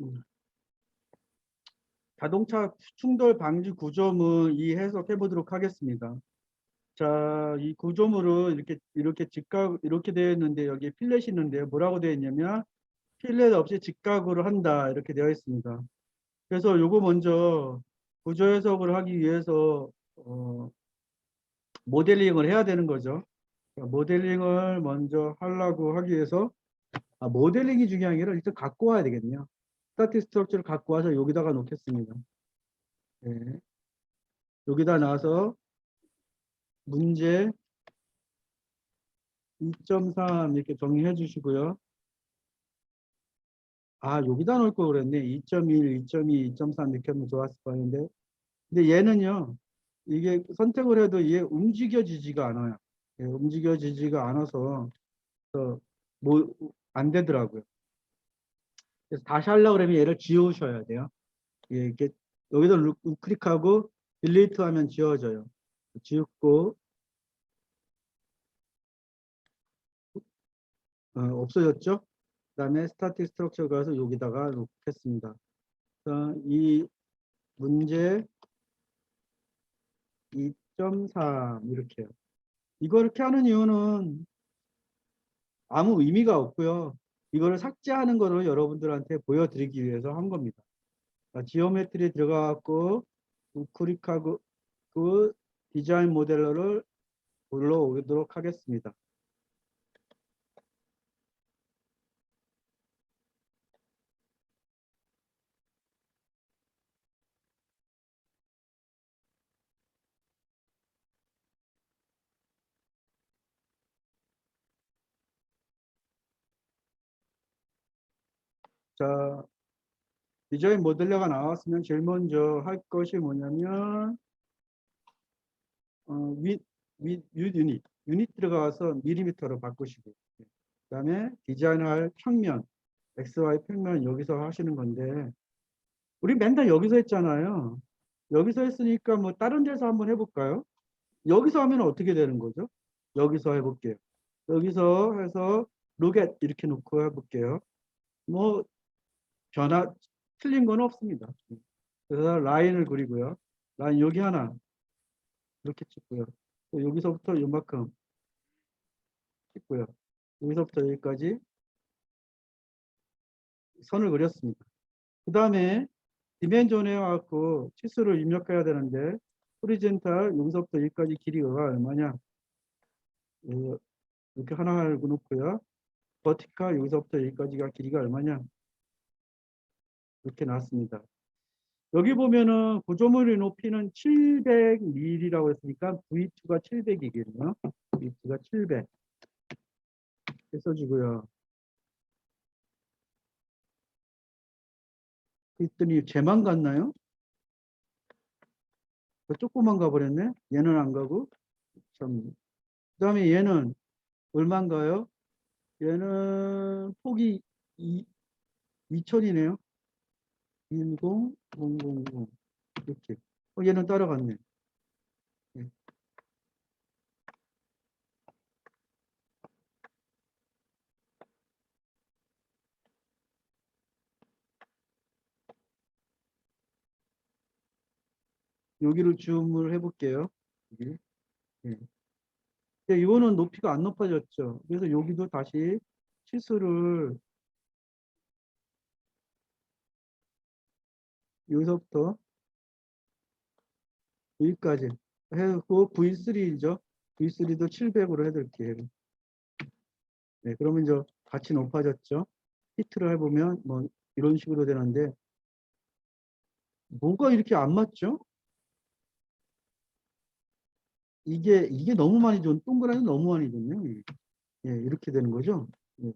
음. 자동차 충돌 방지 구조물 이 해석해 보도록 하겠습니다. 자, 이 구조물은 이렇게 이렇게 직각 이렇게 되어 있는데 여기 필렛이 있는데요. 뭐라고 되어 있냐면 필렛 없이 직각으로 한다 이렇게 되어 있습니다. 그래서 요거 먼저 구조 해석을 하기 위해서 어, 모델링을 해야 되는 거죠. 자, 모델링을 먼저 하려고 하기 위해서 아, 모델링이 중요한 게 아니라 일단 갖고 와야 되겠네요. 스타틱 스트럭처를 갖고 와서 여기다가 놓겠습니다. 네. 여기다 놔서 문제 2.3 이렇게 정리해 주시고요. 아, 여기다 놓을 걸 그랬네. 2.1, 2.2, 2.3 이렇게 하면 좋았을 뻔했는데. 근데 얘는요, 이게 선택을 해도 얘 움직여지지가 않아요. 예, 움직여지지가 않아서 어, 뭐, 안 되더라고요. 그래서 다시 하려고 그러면 얘를 지우셔야 돼요. 예, 이게 여기다 루- 우클릭하고 딜리트 하면 지워져요. 지웠고 어, 없어졌죠? 그 다음에 스타틱 스트럭처 가서 여기다가 놓겠습니다. 자, 이 문제 2.3 이렇게요. 이거 이렇게 하는 이유는 아무 의미가 없고요. 이거를 삭제하는 거를 여러분들한테 보여드리기 위해서 한 겁니다. 자, 지오메트리 들어가갖고 우클릭하고 그 디자인 모델러를 불러오도록 하겠습니다. 자, 디자인 모델러가 나왔으면 제일 먼저 할 것이 뭐냐면 어, 윗, 윗, 윗 유닛, 유닛 들어가서 밀리미터로 바꾸시고 그 다음에 디자인할 평면, XY 평면 여기서 하시는 건데 우리 맨날 여기서 했잖아요. 여기서 했으니까 뭐 다른 데서 한번 해볼까요? 여기서 하면 어떻게 되는 거죠? 여기서 해볼게요. 여기서 해서 로겟 이렇게 놓고 해볼게요. 뭐 변화 틀린 건 없습니다. 그래서 라인을 그리고요. 라인 여기 하나 이렇게 찍고요. 또 여기서부터 요만큼 찍고요. 여기서부터 여기까지 선을 그렸습니다. 그 다음에 디멘전에 와갖고 치수를 입력해야 되는데 호리젠탈 여기서부터 여기까지 길이가 얼마냐 어, 이렇게 하나 알고 놓고요. 버티칼 여기서부터 여기까지가 길이가 얼마냐 이렇게 나왔습니다. 여기 보면은 구조물의 높이는 700mm라고 했으니까 V2가 700이겠네요. V2가 700. 이렇게 써주고요. 그랬더니 쟤만 갔나요? 그 조그만 가버렸네. 얘는 안 가고. 참. 그 다음에 얘는 얼마인가요? 얘는 폭이 2, 2000이네요. 10000 이렇게. 어, 얘는 따라갔네. 예. 여기를 줌을 해볼게요. 여기. 예. 근데 이거는 높이가 안 높아졌죠. 그래서 여기도 다시 치수를 여기서부터 여기까지 해고 V3죠. V3도 700으로 해드릴게요. 네, 그러면 이제 같이 높아졌죠. 히트를 해보면 뭐 이런 식으로 되는데 뭐가 이렇게 안 맞죠? 이게 이게 너무 많이 줬 동그라미 너무 많이 줬네요. 예, 이렇게 되는 거죠. 예.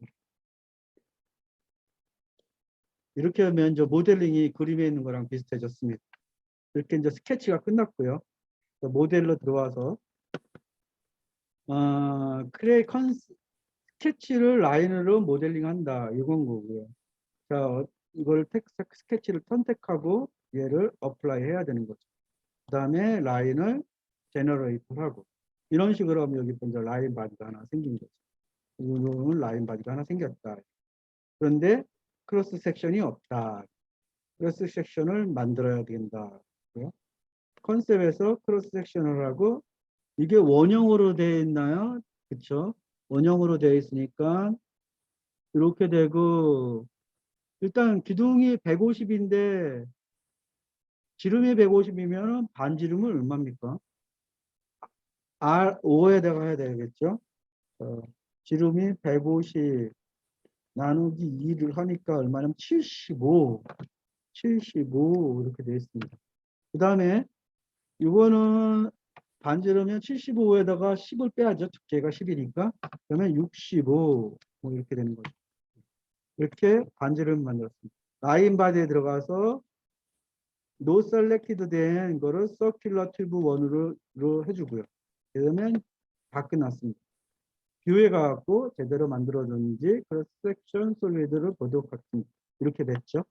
이렇게 하면 이제 모델링이 그림에 있는 거랑 비슷해졌습니다. 이렇게 이제 스케치가 끝났고요. 모델로 들어와서 아, 크레 컨 스케치를 라인으로 모델링한다 이건 거고요. 자, 어, 이걸 텍스 스케치를 선택하고 얘를 어플라이 해야 되는 거죠. 그 다음에 라인을 제너레이트 하고 이런 식으로 하면 여기 먼저 라인 바디가 하나 생긴 거죠. 이거는 라인 바디가 하나 생겼다. 그런데 크로스 섹션이 없다. 크로스 섹션을 만들어야 된다. 컨셉에서 크로스 섹션을 하고 이게 원형으로 되어 있나요? 그쵸? 원형으로 되어 있으니까 이렇게 되고 일단 기둥이 150인데 지름이 150이면 반지름은 얼마입니까? R5에다가 해야 되겠죠? 어, 지름이 150 나누기 2를 하니까 얼마냐면 75 75 이렇게 되어 있습니다. 그 다음에 이거는 반지르면 75에다가 10을 빼야죠. 두께가 10이니까. 그러면 65 뭐 이렇게 되는 거죠. 이렇게 반지름 만들었습니다. 라인 바디에 들어가서 노 셀렉티드 된 거를 서큘러 튜브 원으로 로 해주고요. 그러면 다 끝났습니다. 뷰에 가갖고 제대로 만들어졌는지 크로스 섹션 솔리드를 보도록 하겠습니다. 이렇게 됐죠.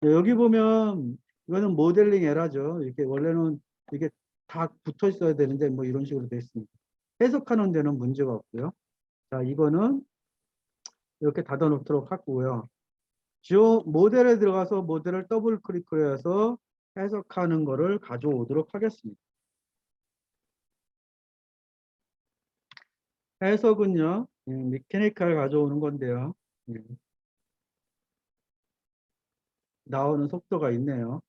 네, 여기 보면 이거는 모델링 에라죠. 이렇게 원래는 이게 다 붙어 있어야 되는데 뭐 이런 식으로 되어 있습니다. 해석하는 데는 문제가 없고요. 자, 이거는 이렇게 닫아 놓도록 하고요. 지오 모델에 들어가서 모델을 더블 클릭을 해서 해석하는 거를 가져오도록 하겠습니다. 해석은요, 음, 미케니컬 가져오는 건데요. 음. 나오는 속도가 있네요.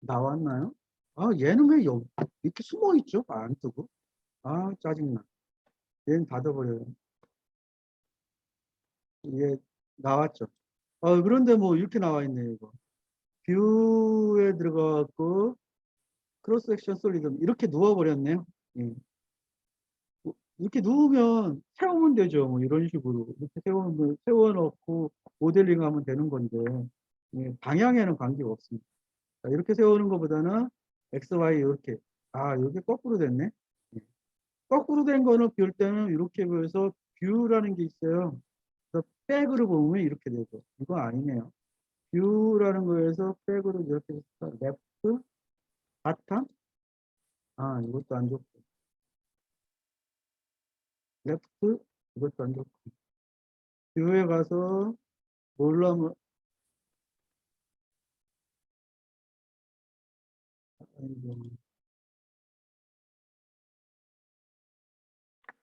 나왔나요? 아, 얘는 왜 여기 이렇게 숨어 있죠? 안 뜨고. 아, 짜증나. 얘는 닫아버려요. 이게 나왔죠. 어, 그런데 뭐 이렇게 나와 있네요, 이거. 뷰에 들어가고 크로스 섹션 솔리드 이렇게 누워버렸네요. 예. 뭐 이렇게 누우면 세우면 되죠. 뭐 이런 식으로 이렇게 세우면 세워놓고 모델링 하면 되는 건데 예, 방향에는 관계가 없습니다. 자, 이렇게 세우는 것보다는 X, Y 이렇게 아 이게 거꾸로 됐네. 예. 거꾸로 된 거는 볼 때는 이렇게 보여서 뷰라는 게 있어요. 그래서 백으로 보면 이렇게 되고 이거 아니네요. 뷰라는 거에서 백으로 이렇게 해서 레프트 바탕 아 이것도 안 좋고 레프트 이것도 안 좋고 뷰에 가서 뭘로 하면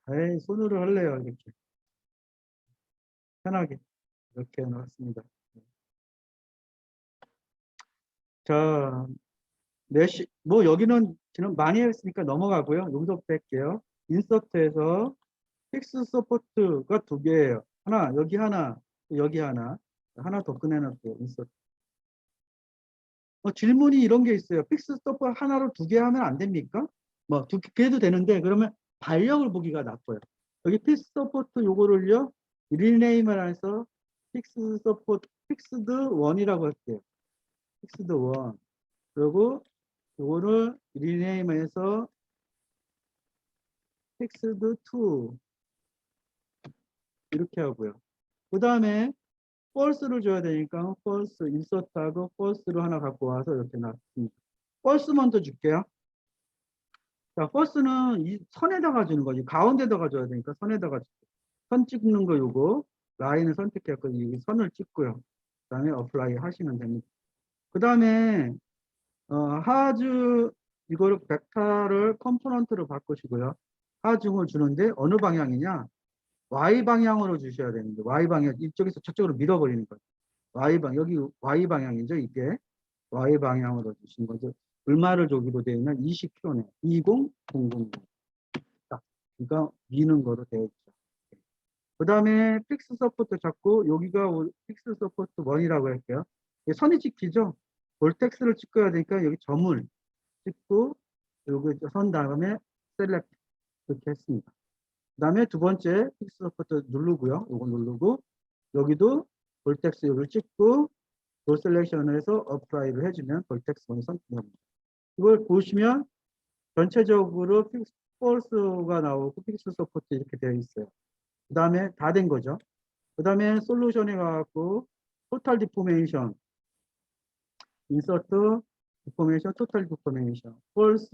에이 손으로 할래요 이렇게 편하게 이렇게 해놨습니다. 자, 메시, 뭐 여기는 지금 많이 했으니까 넘어가고요. 여기서 뺄게요. 인서트에서 픽스 서포트가 두 개예요. 하나, 여기 하나, 여기 하나. 하나 더 꺼내놨고요. 인서트. 어, 질문이 이런 게 있어요. 픽스 서포트 하나로 두 개 하면 안 됩니까? 뭐, 두 개 해도 되는데, 그러면 발력을 보기가 나빠요. 여기 픽스 서포트 요거를요, 리네임을 해서 픽스 서포트, 픽스드 원이라고 할게요. 픽스드 원. 그리고 요거를 리네임해서 픽스드 투 이렇게 하고요. 그 다음에 false를 줘야 되니까 false 인서트하고 false를 하나 갖고 와서 이렇게 놨습니다. false 먼저 줄게요. 자, false는 이 선에다가 주는 거지. 가운데다가 줘야 되니까 선에다가 줄게요. 선 찍는 거 요거 라인을 선택해서 이 선을 찍고요. 그 다음에 apply 하시면 됩니다. 그 다음에 어, 하주 이거를 벡터를 컴포넌트로 바꾸시고요. 하중을 주는데 어느 방향이냐? Y 방향으로 주셔야 되는데 Y 방향 이쪽에서 저쪽으로 밀어버리는 거예요. Y 방 여기 Y 방향이죠 이게 Y 방향으로 주신 거죠. 얼마를 조기로 되어 있는 20km네. 20000. 딱 그러니까 미는 거로 되어 있죠. 그 다음에 픽스 서포트 잡고 여기가 픽스 서포트 1이라고 할게요. 선이 찍히죠? 볼텍스를 찍어야 되니까 여기 점을 찍고 여기 선 다음에 셀렉트 이렇게 했습니다. 그 다음에 두 번째 픽스 서포트 누르고요. 이거 누르고 여기도 볼텍스 여기를 찍고 도 셀렉션을 해서 어플라이를 해주면 볼텍스 원이 선택합니다. 이걸 보시면 전체적으로 픽스, false가 나오고 픽스 서포트 이렇게 되어 있어요. 그 다음에 다 된 거죠. 그 다음에 솔루션에 가갖고 토탈 디포메이션, 인서트, 디포메이션, 토탈 디포메이션, false,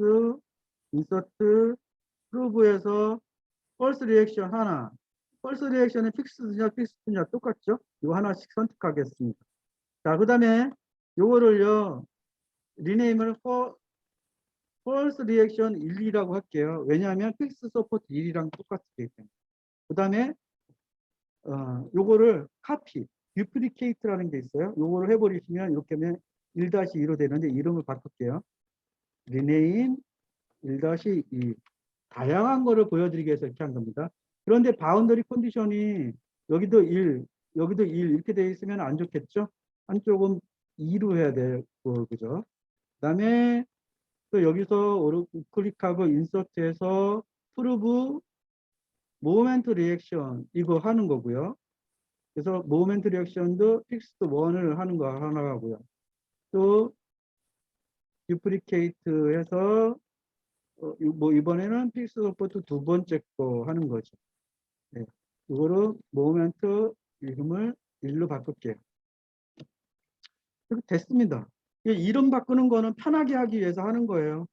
인서트, 프로브에서 false 리액션 하나, false 리액션은 픽스냐 픽스냐 똑같죠? 이거 하나씩 선택하겠습니다. 자, 그 다음에 요거를요, 리네임을 false 리액션 1, 2라고 할게요. 왜냐하면 픽스 서포트 1이랑 똑같기 때문에. 그 다음에 어, 요거를 카피, 듀플리케이트라는 게 있어요. 요거를 해버리시면 이렇게 하면 1-2로 되는데 이름을 바꿀게요. 리네임 1-2 다양한 거를 보여드리기 위해서 이렇게 한 겁니다. 그런데 바운더리 컨디션이 여기도 1, 여기도 1 이렇게 되어 있으면 안 좋겠죠? 한쪽은 2로 해야 되고 그죠? 그다음에 또 여기서 오른 클릭하고 인서트해서 프루브 모멘트 리액션 이거 하는 거고요. 그래서 모멘트 리액션도 픽스드 원을 하는 거 하나 하고요. 또 듀플리케이트 해서 뭐 이번에는 픽스 서포트 두 번째 거 하는 거죠. 네. 이거를 모멘트 이름을 일로 바꿀게요. 됐습니다. 이 이름 바꾸는 거는 편하게 하기 위해서 하는 거예요.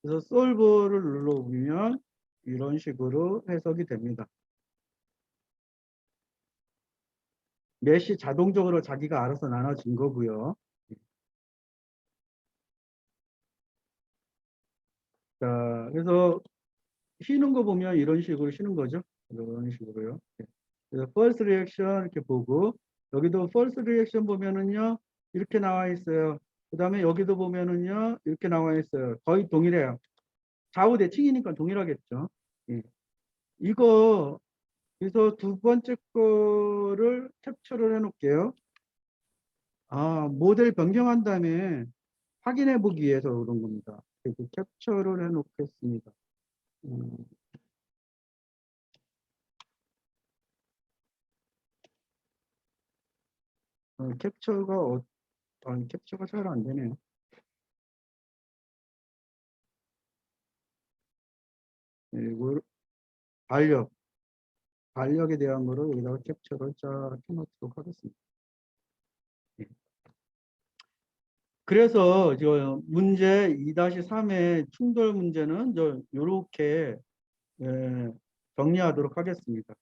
그래서 솔브를 눌러보면 이런 식으로 해석이 됩니다. 메시 자동적으로 자기가 알아서 나눠진 거고요. 자, 그래서 쉬는 거 보면 이런 식으로 쉬는 거죠. 이런 식으로요. 네. 그래서 false reaction 이렇게 보고 여기도 false reaction 보면은요 이렇게 나와 있어요. 그 다음에 여기도 보면은요 이렇게 나와 있어요. 거의 동일해요. 좌우 대칭이니까 동일하겠죠. 예. 이거 그래서 두 번째 거를 캡처를 해 놓을게요. 아 모델 변경한 다음에 확인해 보기 위해서 그런 겁니다. 그래서 캡처를 해 놓겠습니다. 음. 어, 캡처가 어, 아니 캡처가 잘 안 되네요. 네, 이걸 반력 반력에 대한 거로 여기다가 캡처를 쫙 해놓도록 하겠습니다. 예. 그래서 저 문제 2-3의 충돌 문제는 저 요렇게 예, 정리하도록 하겠습니다.